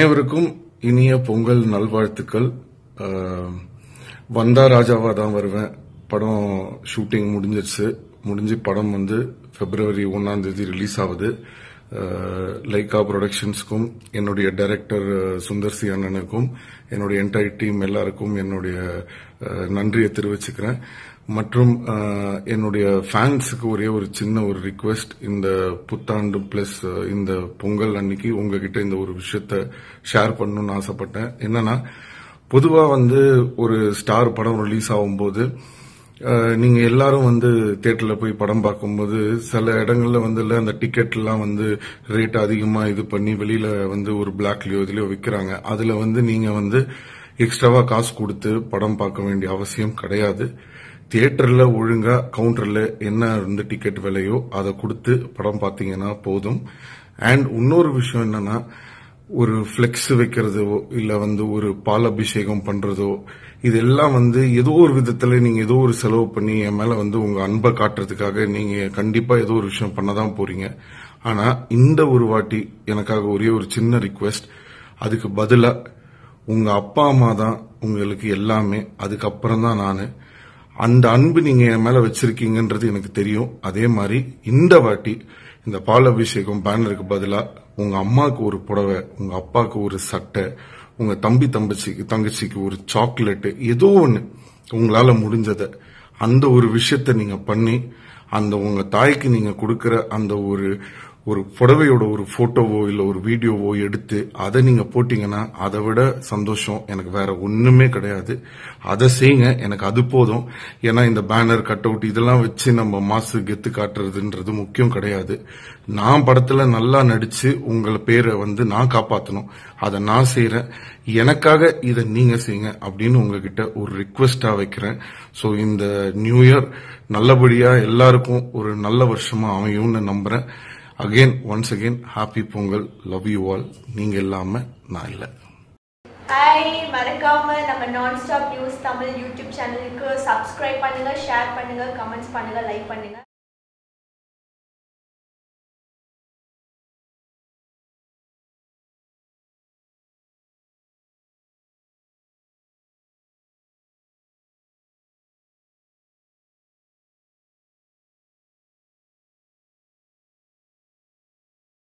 அனைவருக்கும் இனிய பொங்கல் நல்வாழ்த்துக்கள். வந்தா ராஜாவா தான் வருவேன். படம் ஷூட்டிங் முடிஞ்சிருச்சு. முடிஞ்சு படம் வந்து பிப்ரவரி ஒன்னாம் தேதி ரிலீஸ் ஆகுது. லைகா ப்ரொடக்ஷன்ஸ்க்கும் என்னுடைய டைரக்டர் சுந்தர் சி அண்ணனுக்கும் என்னுடைய என்டையர் டீம் எல்லாருக்கும் என்னுடைய நன்றியை தெரிவிச்சுக்கிறேன். மற்றும் என்னுடைய ஃபேன்ஸுக்கு ஒரே ஒரு சின்ன ஒரு ரிக்வெஸ்ட் இந்த புத்தாண்டு பிளஸ் இந்த பொங்கல் அன்னைக்கு உங்ககிட்ட இந்த ஒரு விஷயத்த ஷேர் பண்ணணும்னு ஆசைப்பட்டேன். என்னன்னா பொதுவாக வந்து ஒரு ஸ்டார் படம் ரிலீஸ் ஆகும்போது நீங்க எல்லாரும் வந்து தியேட்டர்ல போய் படம் பார்க்கும்போது சில இடங்கள்ல வந்து அந்த டிக்கெட் எல்லாம் வந்து ரேட் அதிகமா இது பண்ணி வெளியில வந்து ஒரு பிளாக்லயோ இதுலயோ விற்கிறாங்க அதுல வந்து நீங்க வந்து எக்ஸ்ட்ராவா காசு கொடுத்து படம் பார்க்க வேண்டிய அவசியம் கிடையாது. தியேட்டர்ல ஒழுங்கா கவுண்டர்ல என்ன வந்து டிக்கெட் விலையோ அதை கொடுத்து படம் பார்த்தீங்கன்னா போதும். அண்ட் இன்னொரு விஷயம் என்னன்னா ஒரு ஃபிளெக்ஸ் வைக்கிறதோ இல்ல வந்து ஒரு பால் அபிஷேகம் பண்றதோ இதெல்லாம் வந்து ஏதோ ஒரு விதத்துல நீங்க ஏதோ ஒரு செலவு பண்ணி என் மேல வந்து உங்க அன்பை காட்டுறதுக்காக நீங்க கண்டிப்பா ஏதோ ஒரு விஷயம் பண்ணதான் போறீங்க. ஆனா இந்த ஒரு வாட்டி எனக்காக ஒரே ஒரு சின்ன ரிக்வெஸ்ட் அதுக்கு பதிலா உங்க அப்பா அம்மா தான் உங்களுக்கு எல்லாமே அதுக்கப்புறம் தான் நானு. அந்த அன்பு நீங்க என் மேல வச்சிருக்கீங்கன்றது எனக்கு தெரியும். அதே மாதிரி இந்த வாட்டி இந்த பால் அபிஷேகம் பேனருக்கு பதிலா உங்க அம்மாவுக்கு ஒரு புடவை உங்க அப்பாவுக்கு ஒரு சட்டை உங்க தம்பி தம்பச்சிக்கு தங்கச்சிக்கு ஒரு சாக்லேட் ஏதோ ஒண்ணு உங்களால முடிஞ்சத அந்த ஒரு விஷயத்த நீங்க பண்ணி அந்த உங்க தாய்க்கு நீங்க கொடுக்குற அந்த ஒரு ஒரு புடவையோட ஒரு போட்டோவோ இல்ல ஒரு வீடியோவோ எடுத்து அதை நீங்க போட்டீங்கன்னா அதை விட சந்தோஷம் எனக்கு வேற ஒண்ணுமே கிடையாது. அதை செய்யுங்க. எனக்கு அது போதும். ஏன்னா இந்த பேனர் கட் அவுட் இதெல்லாம் வச்சு நம்ம மாசு கெத்து காட்டுறதுன்றது முக்கியம் கிடையாது. நான் படத்துல நல்லா நடிச்சு உங்களை பேரை வந்து நான் காப்பாத்தணும். அதை நான் செய்யறேன் எனக்காக இதை நீங்க செய்யுங்க அப்படின்னு உங்ககிட்ட ஒரு ரிக்வெஸ்டா வைக்கிறேன். சோ இந்த நியூ இயர் நல்லபடியா எல்லாருக்கும் ஒரு நல்ல வருஷமா அமையும்னு நம்புறேன். Again once again happy Pongal love you all நீங்க இல்லாம நான் இல்லை. ஹாய் மறக்காம நம்ம non stop news Tamil YouTube சேனலுக்கு சப்ஸ்கிரைப் பண்ணுங்க ஷேர் பண்ணுங்க கமெண்ட்ஸ் பண்ணுங்க லைக் பண்ணுங்க.